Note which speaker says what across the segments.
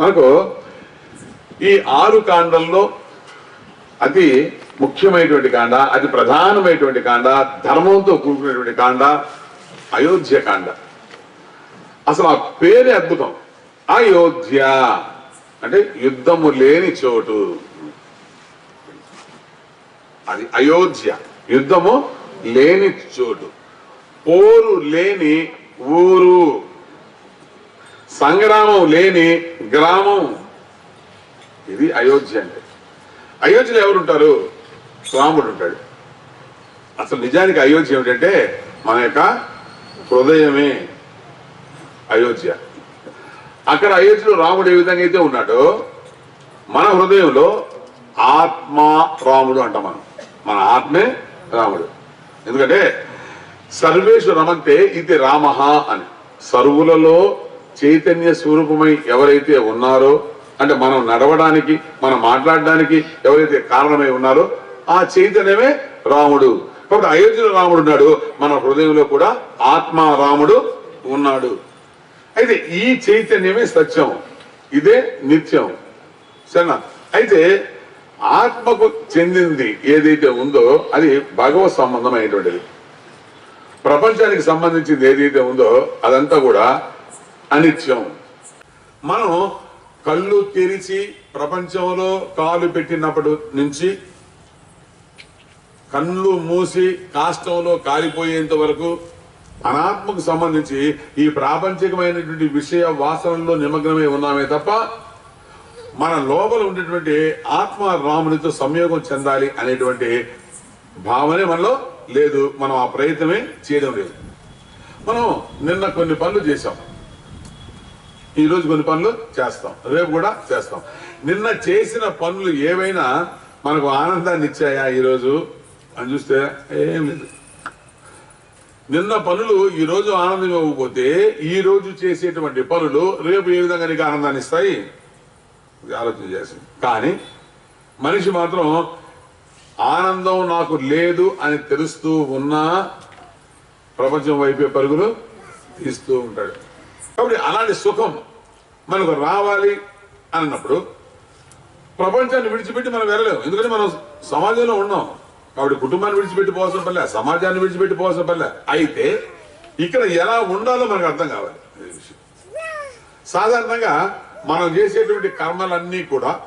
Speaker 1: మనకు ఈ ఆరు కాండల్లో అతి ముఖ్యమైనటువంటి కాండ అతి ప్రధానమైనటువంటి కాండ ధర్మంతో కూడుకున్నటువంటి కాండ అయోధ్య కాండ. అసలు ఆ పేరే అద్భుతం. అయోధ్య. అంటే యుద్ధము లేని చోటు. అది అయోధ్య. యుద్ధము లేని చోటు. పోరు లేని ఊరు. సంగ్రామం లేని గ్రామం. ఇది అయోధ్య అంటే. అయోధ్యలో ఎవరుంటారు? రాముడు ఉంటాడు అసలు నిజానికి అయోధ్య ఏమిటంటే మన యొక్క హృదయమే అయోధ్య. అక్కడ అయోధ్యలో రాముడు ఏ విధంగా అయితే ఉన్నాడో మన హృదయంలో ఆత్మ రాముడు అంటాం మనం. మన ఆత్మే రాముడు. ఎందుకంటే సర్వేషు రమంతే ఇది రామ అని. సర్వులలో చైతన్య స్వరూపమై ఎవరైతే ఉన్నారో అంటే మనం నడవడానికి మనం మాట్లాడడానికి ఎవరైతే కారణమై ఉన్నారో ఆ చైతన్యమే రాముడు. కాబట్టి అయోధ్యలో రాముడు ఉన్నాడు మన హృదయంలో కూడా ఆత్మ రాముడు ఉన్నాడు. అయితే ఈ చైతన్యమే సత్యం. ఇదే నిత్యం. సరేనా? అయితే ఆత్మకు చెందింది ఏదైతే ఉందో అది భగవత్ సంబంధమైనటువంటిది. ప్రపంచానికి సంబంధించింది ఏదైతే ఉందో అదంతా కూడా అనిత్యం. మనం కళ్ళు తెరిచి ప్రపంచంలో కాలు పెట్టినప్పటి నుంచి కళ్ళు మూసి కాష్టంలో కాలిపోయేంత వరకు అనాత్మకు సంబంధించి ఈ ప్రాపంచికమైనటువంటి విషయ వాసనలో నిమగ్నమై ఉన్నామే తప్ప మన లోపల ఉండేటువంటి ఆత్మ రామునితో సంయోగం చెందాలి అనేటువంటి భావనే మనలో లేదు. మనం ఆ ప్రయత్నమే చేయడం లేదు. మనం నిన్న కొన్ని పనులు చేశాం. ఈరోజు కొన్ని పనులు చేస్తాం. రేపు కూడా చేస్తాం. నిన్న చేసిన పనులు ఏవైనా మనకు ఆనందాన్ని ఇచ్చాయా ఈరోజు అని చూస్తే ఏం లేదు. నిన్న పనులు ఈరోజు ఆనందం ఇవ్వకపోతే ఈ రోజు చేసేటువంటి పనులు రేపు ఏ విధంగా నీకు ఆనందాన్ని ఇస్తాయి? ఆలోచన చేసి కానీ మనిషి మాత్రం ఆనందం నాకు లేదు అని తెలుస్తూ ఉన్నా ప్రపంచం వైపే పరుగులు తీస్తూ ఉంటాడు. కాబట్టి అలాంటి సుఖం మనకు రావాలి అన్నప్పుడు ప్రపంచాన్ని విడిచిపెట్టి మనం వెళ్ళలేము. ఎందుకంటే మనం సమాజంలో ఉన్నాం. కాబట్టి కుటుంబాన్ని విడిచిపెట్టి పోవాల్సిన పల్లె సమాజాన్ని విడిచిపెట్టి పోవాల్సిన పల్లె అయితే ఇక్కడ ఎలా ఉండాలో మనకు అర్థం కావాలి. విషయం. సాధారణంగా మనం చేసేటువంటి కర్మలన్నీ కూడా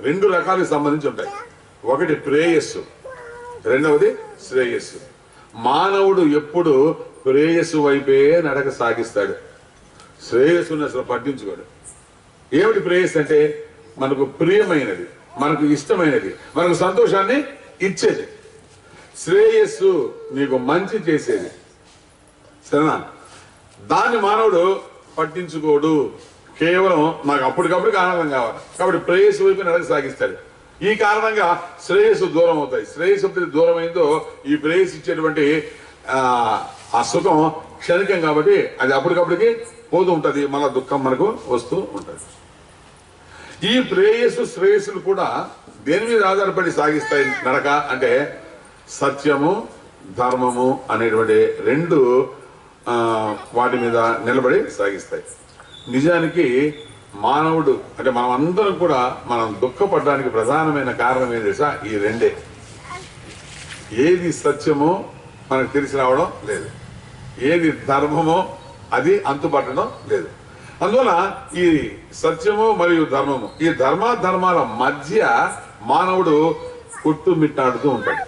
Speaker 1: రెండు రకాలకు సంబంధించి ఉంటాయి. ఒకటి ప్రేయస్సు రెండవది శ్రేయస్సు. మానవుడు ఎప్పుడు ప్రేయస్సు వైపే నడక సాగిస్తాడు. శ్రేయస్సుని అసలు పట్టించుకోడు. ఏమిటి ప్రేయస్సు అంటే? మనకు ప్రియమైనది మనకు ఇష్టమైనది మనకు సంతోషాన్ని ఇచ్చేది. శ్రేయస్సు నీకు మంచి చేసేది. సరేనా? దాన్ని మానవుడు పట్టించుకోడు. కేవలం నాకు అప్పటికప్పుడు ఆనందం కావాలి. కాబట్టి ప్రేయస్సు వైపు నడక సాగిస్తాడు ఈ కారణంగా శ్రేయస్సు దూరం అవుతాయి శ్రేయస్సు ఎప్పుడు దూరం అయిందో ఈ ప్రేయస్సు ఇచ్చేటువంటి ఆ సుఖం క్షణికం కాబట్టి అది అప్పటికప్పటికి పోతూ ఉంటుంది మళ్ళా దుఃఖం మనకు వస్తూ ఉంటుంది. ఈ ప్రేయస్సు శ్రేయస్సులు కూడా దేని మీద ఆధారపడి సాగిస్తాయి నడక అంటే సత్యము ధర్మము అనేటువంటి రెండు వాటి మీద నిలబడి సాగిస్తాయి. నిజానికి మానవుడు అంటే మనం అందరం కూడా మనం దుఃఖపడడానికి ప్రధానమైన కారణం ఏంటి తెలుసా? ఈ రెండే. ఏది సత్యమో మనకు తెలిసి రావడం లేదు. ఏది ధర్మమో అది అంతుపట్టడం లేదు. అందువల్ల ఈ సత్యము మరియు ధర్మము ఈ ధర్మ ధర్మాల మధ్య మానవుడు కొట్టుమిట్టాడుతూ ఉంటాడు.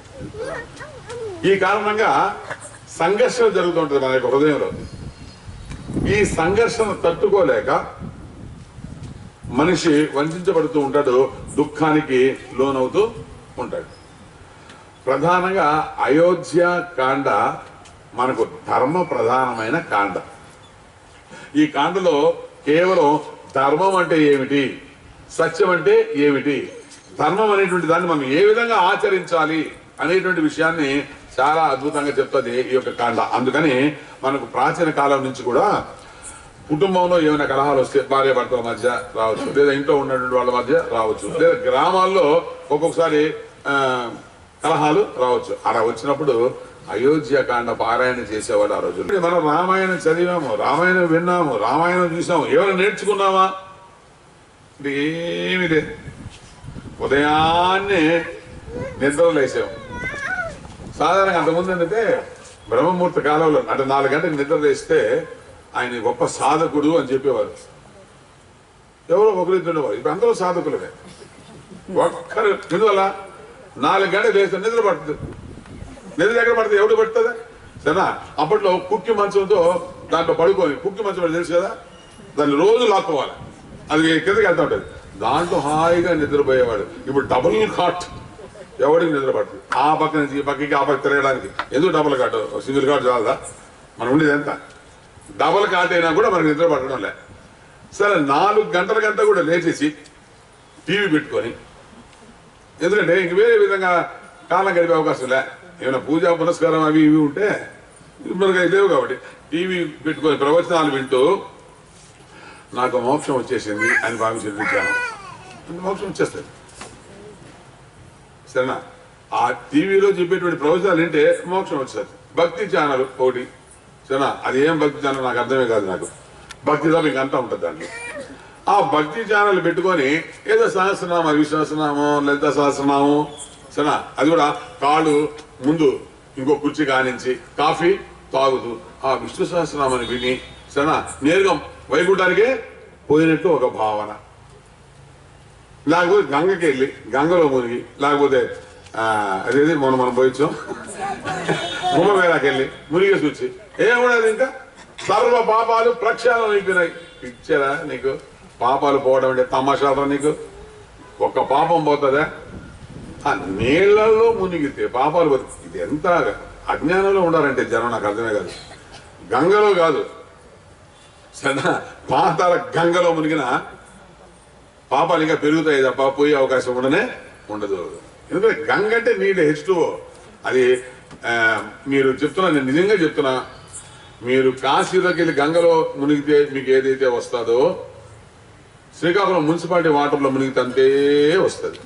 Speaker 1: ఈ కారణంగా సంఘర్షణ జరుగుతుంటుంది మన యొక్క హృదయంలో. ఈ సంఘర్షణ తట్టుకోలేక మనిషి వంచబడుతూ ఉంటాడు దుఃఖానికి లోనవుతూ ఉంటాడు. ప్రధానంగా అయోధ్య కాండ మనకు ధర్మ ప్రధానమైన కాండ. ఈ కాండలో కేవలం ధర్మం అంటే ఏమిటి? సత్యం అంటే ఏమిటి? ధర్మం అనేటువంటి దాన్ని మనం ఏ విధంగా ఆచరించాలి అనేటువంటి విషయాన్ని చాలా అద్భుతంగా చెప్తుంది ఈ యొక్క కాండ. అందుకని మనకు ప్రాచీన కాలం నుంచి కూడా కుటుంబంలో ఏమైనా కలహాలు వస్తే భార్య భర్తల మధ్య రావచ్చు. లేదా ఇంట్లో ఉన్నటువంటి వాళ్ళ మధ్య రావచ్చు. లేదా గ్రామాల్లో ఒక్కొక్కసారి కలహాలు రావచ్చు. అలా వచ్చినప్పుడు అయోధ్యకాండ పారాయణ చేసేవాళ్ళు ఆ రోజుల్లో. మనం రామాయణం చదివాము రామాయణం విన్నాము రామాయణం చూసాము. ఏమైనా నేర్చుకున్నామా ఇది లేదు. ఉదయాన్నే నిద్ర లేసాం సాధారణంగా అంతకుముందు ఏంటంటే బ్రహ్మముహూర్త కాలంలో అంటే నాలుగు గంటలకు నిద్ర లేస్తే ఆయన గొప్ప సాధకుడు అని చెప్పేవారు. ఎవరో ఒకరు ఇద్దరు ఇప్పుడు అందరూ సాధకులే ఒక్కరు. ఎందువల్ల? నాలుగు గంటలు లేస్తే నిద్ర పడుతుంది నిద్ర దగ్గర పడుతుంది ఎవడు పడుతుంది సరేనా? అప్పట్లో కుక్కి మంచంతో దాంట్లో పడుకోని కుక్కి మంచం తెలుసు కదా? దాన్ని రోజు లాక్కోవాలి. అది కిందకి వెళ్తా ఉంటుంది. దాంట్లో హాయిగా నిద్రపోయేవాడు. ఇప్పుడు డబుల్ కాట్ ఎవడికి నిద్రపడుతుంది ఆ పక్క నుంచి ఈ పక్కకి ఆ పక్క తిరగడానికి. ఎందుకు డబుల్ కాట్ సింగిల్ కాట్ చాలదా? మనం ఉండేది ఎంత? డబుల్ కాట్ అయినా కూడా మనకి నిద్ర పట్టడం లే. సరే నాలుగు గంటల గంట కూడా లేచేసి టీవీ పెట్టుకొని ఎందుకంటే ఇంక వేరే విధంగా కాలం గడిపే అవకాశం లే. ఏమైనా పూజా పునస్కారం అవి ఇవి ఉంటే మనకి లేవు కాబట్టి టీవీ పెట్టుకొని ప్రవచనాలు వింటూ నాకు మోక్షం వచ్చేసింది అని భావి ఎదుర్కొంటాను మోక్షం వచ్చేస్తుంది. సరేనా? ఆ టీవీలో చెప్పేటువంటి ప్రవచనాలు వింటే మోక్షం వచ్చేస్తుంది. భక్తి ఛానల్ ఒకటి. సరేనా? అది ఏం భక్తి ఛానల్ నాకు అర్థమే కాదు నాకు. భక్తి తప్ప ఇంకంతా ఉంటుంది దాంట్లో. ఆ భక్తి ఛానల్ పెట్టుకొని ఏదో సహస్రనామం విశ్వాసనామం లలిత సహస్రనామం సరేనా? అది కూడా కాళ్ళు ముందు ఇంకో కుర్చీ కానించి కాఫీ తాగుతూ ఆ విష్ణు సహస్రనామాన్ని విని సరేనా? నేరుగా వైకుంఠానికే పోయినట్టు ఒక భావన. లేకపోతే గంగకి వెళ్ళి గంగలో మునిగి లేకపోతే అదేది మనం మనం పోయించాం కుంభమేళాకి వెళ్ళి మునిగేసి వచ్చి ఏమున్నది ఇంకా? సర్వ పాపాలు ప్రక్షాళన అయిపోయినాయి. ఇచ్చారా నీకు? పాపాలు పోవడం అంటే తమాషారా నీకు? ఒక్క పాపం పోతుందా? ఆ నీళ్ళలో మునిగితే పాపాలు పోతాయి ఇది ఎంత అజ్ఞానంలో ఉండాలంటే జనం నాకు అర్థమే కాదు. గంగలో కాదు. సరేనా పాతాల గంగలో మునిగిన పాపాలు ఇంకా పెరుగుతాయి తప్ప పోయే అవకాశం ఉండనే ఉండదు. ఎందుకంటే గంగ అంటే నీళ్ళు హెచ్ అది మీరు చెప్తున్నా నేను నిజంగా చెప్తున్నా మీరు కాశీలోకి వెళ్ళి గంగలో మునిగితే మీకు ఏదైతే వస్తుందో శ్రీకాకుళం మున్సిపాలిటీ వాటర్లో మునిగితే అంతే వస్తుంది.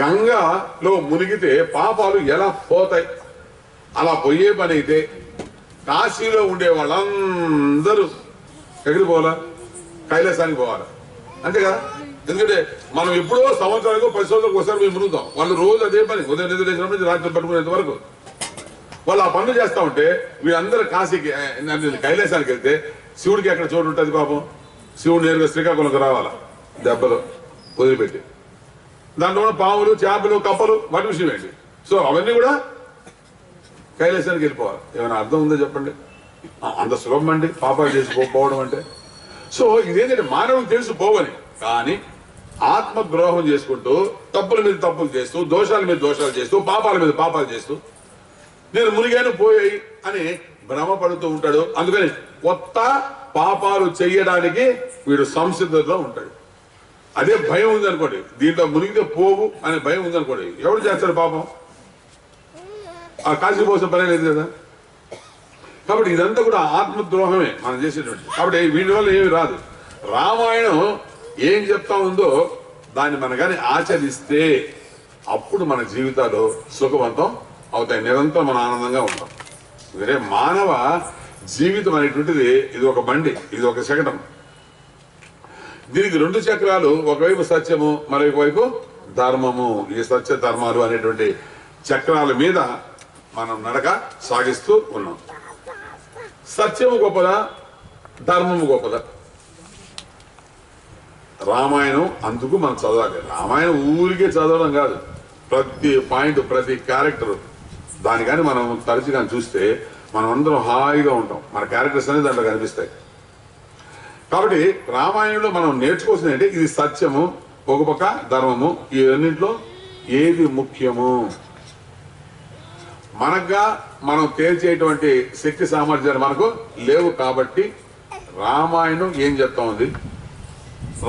Speaker 1: గంగలో మునిగితే పాపాలు ఎలా పోతాయి? అలా పోయే పని అయితే కాశీలో ఉండే వాళ్ళందరూ ఎక్కడికి పోవాలా? కైలాసానికి పోవాలా? అంతే కదా? ఎందుకంటే మనం ఎప్పుడో సంవత్సరాలకు పది సంవత్సరాలకు ఒకసారి మేము మునుగుతాం. వాళ్ళు రోజు అదే పని. ఉదయం నిద్ర నుంచి రాత్రి పట్టుకునేంత వరకు. వాళ్ళు ఆ పనులు చేస్తా ఉంటే వీళ్ళందరూ కాశీకి కైలాసానికి వెళ్తే శివుడికి ఎక్కడ చోటు ఉంటుంది పాపం? శివుడు నేరుగా శ్రీకాకుళంకి రావాలా? దెబ్బలు వదిలిపెట్టి. దాంట్లో ఉన్న పాములు చేపలు కప్పలు వాటి విషయం ఏంటి సో అవన్నీ కూడా కైలాసానికి వెళ్ళిపోవాలి. ఏమైనా అర్థం ఉందో చెప్పండి? అంత సులభం అండి. పాపాలు చేసి పోవడం అంటే. సో ఇదేంటంటే మానవుడు తెలుసు పోవని. కానీ ఆత్మద్రోహం చేసుకుంటూ తప్పుల మీద తప్పులు చేస్తూ దోషాల మీద దోషాలు చేస్తూ పాపాల మీద పాపాలు చేస్తూ నేను మునిగాను పోయాయి అని భ్రమపడుతూ ఉంటాడు. అందుకని కొత్త పాపాలు చేయడానికి వీడు సంసిద్ధతలో ఉంటాడు. అదే భయం ఉంది అనుకోండి దీంట్లో మునిగితే పోవు అనే భయం ఉందనుకోండి. ఎవడు చేస్తాడు పాపం? ఆ కాశీ కోసం పని లేదు కదా. కాబట్టి ఇదంతా కూడా ఆత్మద్రోహమే మనం చేసేటువంటి కాబట్టి వీటి వల్ల ఏమి రాదు. రామాయణం ఏం చెప్తా ఉందో దాన్ని మనం కానీ ఆచరిస్తే అప్పుడు మన జీవితాలు సుఖవంతం అవుతాయి. నిరంతరం మనం ఆనందంగా ఉంటాం. వేరే మానవ జీవితం అనేటువంటిది ఇది ఒక బండి ఇది ఒక శకటం. దీనికి రెండు చక్రాలు ఒకవైపు సత్యము మరొక వైపు ధర్మము. ఈ సత్య ధర్మాలు అనేటువంటి చక్రాల మీద మనం నడక సాగిస్తూ ఉన్నాం. సత్యము గొప్పదా? ధర్మము గొప్పదా? రామాయణం అందుకు మనం చదవాలి. రామాయణం ఊరికే చదవడం కాదు. ప్రతి పాయింట్ ప్రతి క్యారెక్టర్ దాని కానీ మనం తరచుగా చూస్తే మనం అందరం హాయిగా ఉంటాం. మన క్యారెక్టర్స్ అనేది దాంట్లో కనిపిస్తాయి. కాబట్టి రామాయణంలో మనం నేర్చుకోవాల్సింది అంటే ఇది సత్యము ఒక పక్క ధర్మము ఈ రెండింటిలో ఏది ముఖ్యము? మనగా మనం తేల్చేటువంటి శక్తి సామర్థ్యాలు మనకు లేవు కాబట్టి రామాయణం ఏం చెప్తా ఉంది?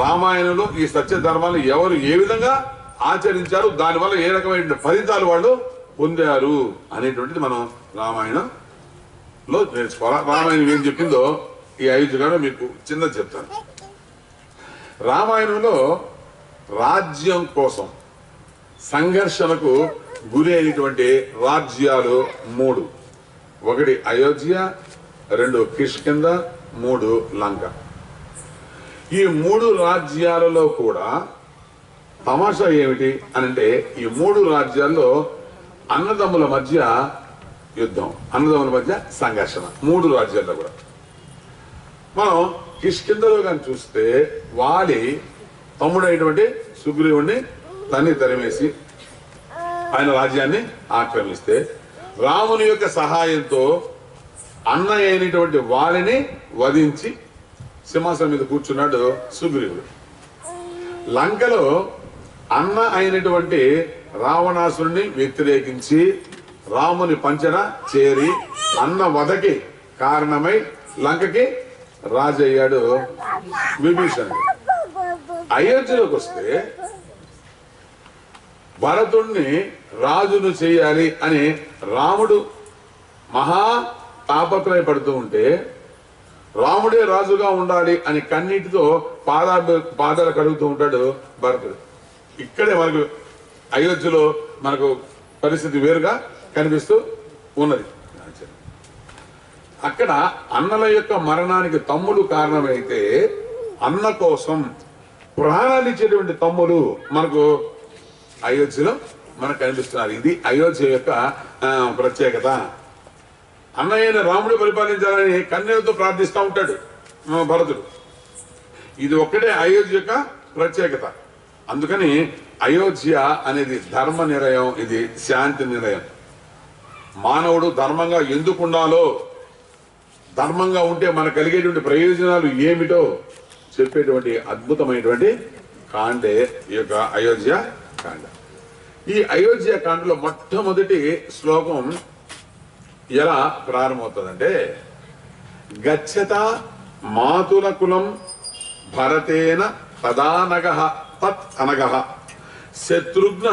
Speaker 1: రామాయణంలో ఈ సత్య ధర్మాన్ని ఎవరు ఏ విధంగా ఆచరించారు? దానివల్ల ఏ రకమైన ఫలితాలు వాళ్ళు పొందారు? అనేటువంటిది మనం రామాయణంలో నేర్చుకోవాలి? రామాయణం ఏం చెప్పిందో ఈ ఐదు మీకు చిన్నది చెప్తాను. రామాయణంలో రాజ్యం కోసం సంఘర్షణకు గురి అయినటువంటి రాజ్యాలు మూడు. ఒకటి అయోధ్య రెండు కిష్కింద మూడు లంక. ఈ మూడు రాజ్యాలలో కూడా తమాషా ఏమిటి అని అంటే ఈ మూడు రాజ్యాల్లో అన్నదమ్ముల మధ్య యుద్ధం అన్నదమ్ముల మధ్య సంఘర్షణ మూడు రాజ్యాల్లో కూడా. మనం కిష్కిందలో కానీ చూస్తే వాలి తమ్ముడైనటువంటి సుగ్రీవుణ్ణి తన్ని తరిమేసి ఆయన రాజ్యాన్ని ఆక్రమిస్తే రాముని యొక్క సహాయంతో అన్న అయినటువంటి వాలిని వధించి సింహాసనం మీద కూర్చున్నాడు సుగ్రీవుడు. లంకలో అన్న అయినటువంటి రావణాసురుణ్ణి వ్యతిరేకించి రాముని పంచన చేరి అన్న వధకి కారణమై లంకకి రాజు అయ్యాడు విభీషణుడు. అయోధ్యలోకి వస్తే భరతుణ్ణి రాజును చేయాలి అని రాముడు మహా తాపత్రయపడుతూ ఉంటే రాముడే రాజుగా ఉండాలి అని కన్నీటితో పాదా పాదాలు కడుగుతూ ఉంటాడు భరతుడు. ఇక్కడే మనకు అయోధ్యలో మనకు పరిస్థితి వేరుగా కనిపిస్తూ ఉన్నది. అక్కడ అన్నల యొక్క మరణానికి తమ్ముడు కారణమైతే అన్న కోసం ప్రాణాలు ఇచ్చేటువంటి తమ్ముడు మనకు అయోధ్యలో మనకు కనిపిస్తున్నారు. ఇది అయోధ్య యొక్క ప్రత్యేకత. అన్నయ్యన రాముడు పరిపాలించాలని కన్నీళ్ళతో ప్రార్థిస్తూ ఉంటాడు భరతుడు. ఇది ఒక్కటే అయోధ్య యొక్క ప్రత్యేకత. అందుకని అయోధ్య అనేది ధర్మ నిలయం ఇది శాంతి నిలయం మానవుడు ధర్మంగా ఎందుకు ఉండాలో ధర్మంగా ఉంటే మనకు కలిగేటువంటి ప్రయోజనాలు ఏమిటో చెప్పేటువంటి అద్భుతమైనటువంటి కాండే ఈ యొక్క అయోధ్య కాండ. ఈ అయోధ్య కాండలో మొట్టమొదటి శ్లోకం ఎలా ప్రారంభమవుతుందంటే గచ్చత మాతుల కులం భరతేన తదానగ తత్ అనగ. శత్రుఘ్న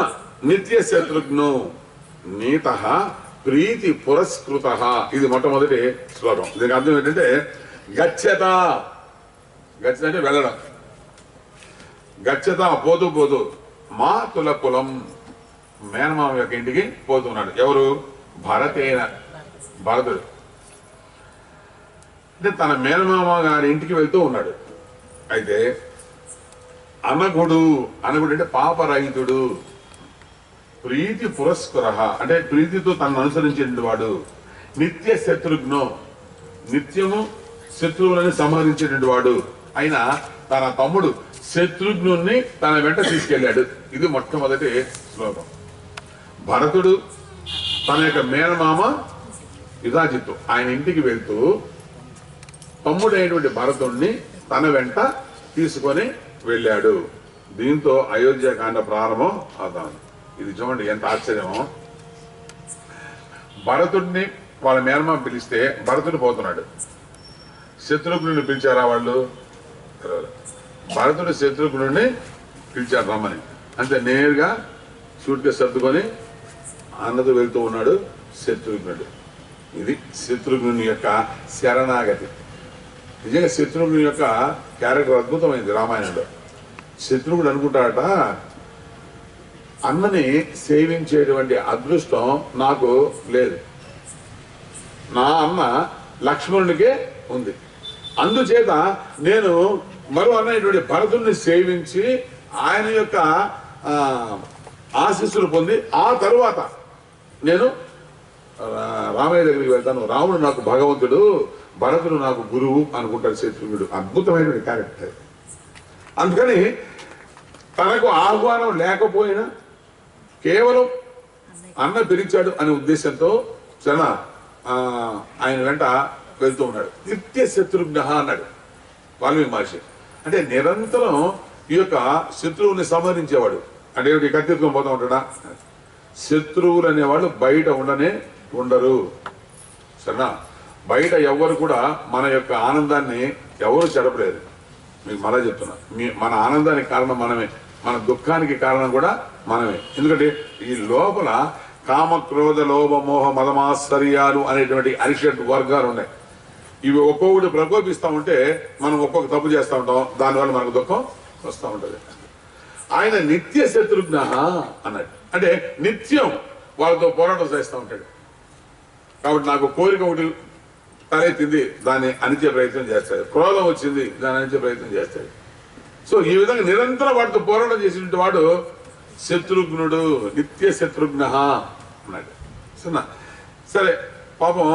Speaker 1: నిత్య శత్రుఘ్నో నీత ప్రీతి పురస్కృత. ఇది మొట్టమొదటి శ్లోకం. దీనికి అర్థం ఏంటంటే గచ్చత. గచ్చత అంటే వెళ్ళడం. గచ్చత పోతూ పోతూ మాతుల కులం మేనమామ యొక్క ఇంటికి పోతున్నాడు. ఎవరు? భరతేన. భరతుడు. అంటే తన మేనమామ గారి ఇంటికి వెళ్తూ ఉన్నాడు. అయితే అనగుడు అనగుడు అంటే పాపరహితుడు. ప్రీతి పురస్కర. అంటే ప్రీతితో తనను అనుసరించేటువంటి వాడు. నిత్య శత్రుఘ్నో. నిత్యము శత్రువులని సంహరించేటువంటి వాడు. అయినా తన తమ్ముడు శత్రుఘ్నుణ్ణి తన వెంట తీసుకెళ్ళాడు. ఇది మొట్టమొదటి శ్లోకం. భరతుడు తన యొక్క మేనమామ యుధాజిత్తు ఆయన ఇంటికి వెళ్తూ తమ్ముడైనటువంటి భరతుణ్ణి తన వెంట తీసుకొని వెళ్ళాడు. దీంతో అయోధ్య కాండ ప్రారంభం అవుతాను ఇది చూడండి ఎంత ఆశ్చర్యమో. భరతుడిని వాళ్ళ మేనమా పిలిస్తే భరతుడు పోతున్నాడు. శత్రుఘ్నుడిని పిలిచారా వాళ్ళు? భరతుడు శత్రుఘ్నుడిని పిలిచారు రమ్మని. అంతే నేరుగా సూట్ సర్దుకొని అన్నతో వెళ్తూ ఉన్నాడు శత్రుఘ్నుడు. ఇది శత్రుఘ్నుని యొక్క శరణాగతి. నిజంగా శత్రుఘ్నుని యొక్క క్యారెక్టర్ అద్భుతమైంది రామాయణంలో. శత్రుఘ్నుడు అనుకుంటాడట అన్నని సేవించేటువంటి అదృష్టం నాకు లేదు. నా అన్న లక్ష్మణుడికే ఉంది. అందుచేత నేను మరో అన్నటువంటి భరతుడిని సేవించి ఆయన యొక్క ఆశీస్సులు పొంది ఆ తరువాత నేను రామయ్య దగ్గరికి వెళ్తాను. రాముడు నాకు భగవంతుడు భరతుడు నాకు గురువు అనుకుంటాడు శత్రుఘ్నుడు అద్భుతమైనటువంటి క్యారెక్టర్ అందుకని తనకు ఆహ్వానం లేకపోయినా కేవలం అన్న పిలిచాడు అనే ఉద్దేశంతో చాలా ఆయన వెంట వెళ్తూ ఉన్నాడు. నిత్య శత్రుఘ్న అన్నాడు వాల్మీకి మహర్షి. అంటే నిరంతరం ఈ యొక్క శత్రువుని సంహరించేవాడు. అంటే ఏమిటి? కత్తిత్వం పోతూ ఉంటాడా? శత్రువులు అనేవాళ్ళు బయట ఉండనే ఉండరు. సరేనా? బయట ఎవరు కూడా మన యొక్క ఆనందాన్ని ఎవరు చెడపలేరు మీకు మళ్ళా చెప్తున్నా. మీ మన ఆనందానికి కారణం మనమే. మన దుఃఖానికి కారణం కూడా మనమే. ఎందుకంటే ఈ లోపల కామ క్రోధ లోభ మోహ మదమాశ్చర్యాలు అనేటువంటి అరిషడ్ వర్గాలు ఉన్నాయి. ఇవి ఒక్కొక్కటి ప్రకోపిస్తూ ఉంటే మనం ఒక్కొక్క తప్పు చేస్తూ ఉంటాం. దానివల్ల మనకు దుఃఖం వస్తూ ఉంటుంది. ఆయన నిత్య శత్రుఘ్న అన్నాడు. అంటే నిత్యం వాళ్ళతో పోరాటం చేస్తూ ఉంటాడు. కాబట్టి నాకు కోరిక ఒకటి తలెత్తింది దాన్ని అణిచే ప్రయత్నం చేస్తాడు. క్రోధం వచ్చింది దాన్ని అణిచే ప్రయత్నం చేస్తాడు. సో ఈ విధంగా నిరంతరం వాటితో పోరాటం చేసినట్టు వాడు శత్రుఘ్నుడు నిత్య శత్రుఘ్న అన్నాడు. సరేనా? సరే పాపం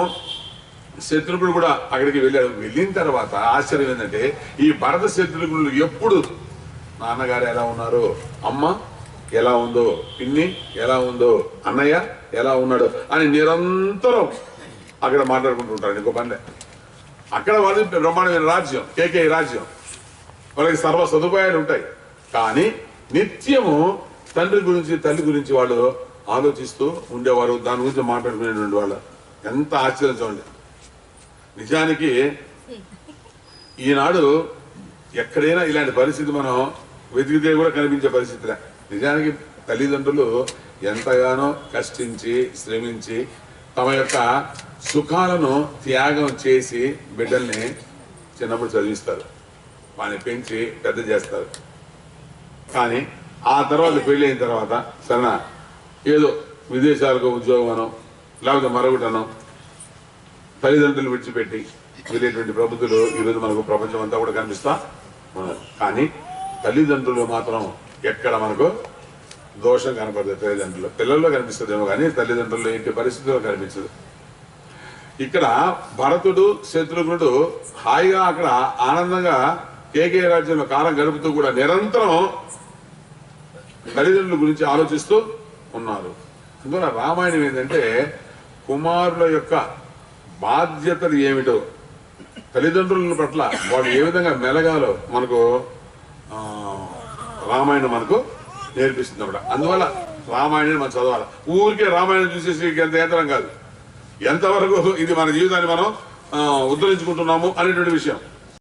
Speaker 1: శత్రుఘ్నుడు కూడా అక్కడికి వెళ్ళాడు. వెళ్ళిన తర్వాత ఆశ్చర్యం ఏంటంటే ఈ భరత శత్రుఘ్నుడు ఎప్పుడు నాన్నగారు ఎలా ఉన్నారు? అమ్మ ఎలా ఉందో పిన్ని ఎలా ఉందో అన్నయ్య ఎలా ఉన్నాడు అని నిరంతరం అక్కడ మాట్లాడుకుంటుంటారు ఇంకో పనిలే అక్కడ వాళ్ళు బ్రహ్మాండమైన రాజ్యం కేకే రాజ్యం. వాళ్ళకి సర్వ సదుపాయాలు ఉంటాయి. కానీ నిత్యము తండ్రి గురించి తల్లి గురించి వాళ్ళు ఆలోచిస్తూ ఉండేవారు. దాని గురించి మాట్లాడుకునేటువంటి వాళ్ళు. ఎంత ఆశ్చర్యం చూడండి. నిజానికి ఈనాడు ఎక్కడైనా ఇలాంటి పరిస్థితి మనం వెతికితే కూడా కనిపించే పరిస్థితిలే. నిజానికి తల్లిదండ్రులు ఎంతగానో కష్టించి శ్రమించి తమ యొక్క సుఖాలను త్యాగం చేసి బిడ్డల్ని చిన్నప్పుడు చదివిస్తారు. వాడిని పెంచి పెద్ద చేస్తారు. కానీ ఆ తర్వాత పెళ్ళి అయిన తర్వాత సరేనా? ఏదో విదేశాలకు ఉద్యోగం అనో లేకపోతే మరొకటనో తల్లిదండ్రులు విడిచిపెట్టి వెళ్ళేటువంటి ప్రబుద్ధులు ఈరోజు మనకు ప్రపంచం అంతా కూడా కనిపిస్తా కానీ తల్లిదండ్రులు మాత్రం ఎక్కడ మనకు దోషం కనపడదు తల్లిదండ్రులు. పిల్లల్లో కనిపిస్తుందేమో కానీ తల్లిదండ్రులు ఎట్టి పరిస్థితుల్లో కనిపించదు. ఇక్కడ భరతుడు శత్రుఘ్నుడు హాయిగా అక్కడ ఆనందంగా కేకే రాజ్యంలో కాలం గడుపుతూ కూడా నిరంతరం తల్లిదండ్రుల గురించి ఆలోచిస్తూ ఉన్నారు. అందువల్ల రామాయణం ఏంటంటే కుమారుల యొక్క బాధ్యతలు ఏమిటో తల్లిదండ్రుల పట్ల వాళ్ళు ఏ విధంగా మెలగాలో మనకు రామాయణం మనకు నేర్పిస్తుంది అన్నమాట. అందువల్ల రామాయణం మనం చదవాలి. ఊరికే రామాయణం చూసేసి ఎంత యంత్రం కాదు. ఎంతవరకు ఇది మన జీవితాన్ని మనం ఉద్ధరించుకుంటున్నాము అనేటువంటి విషయం.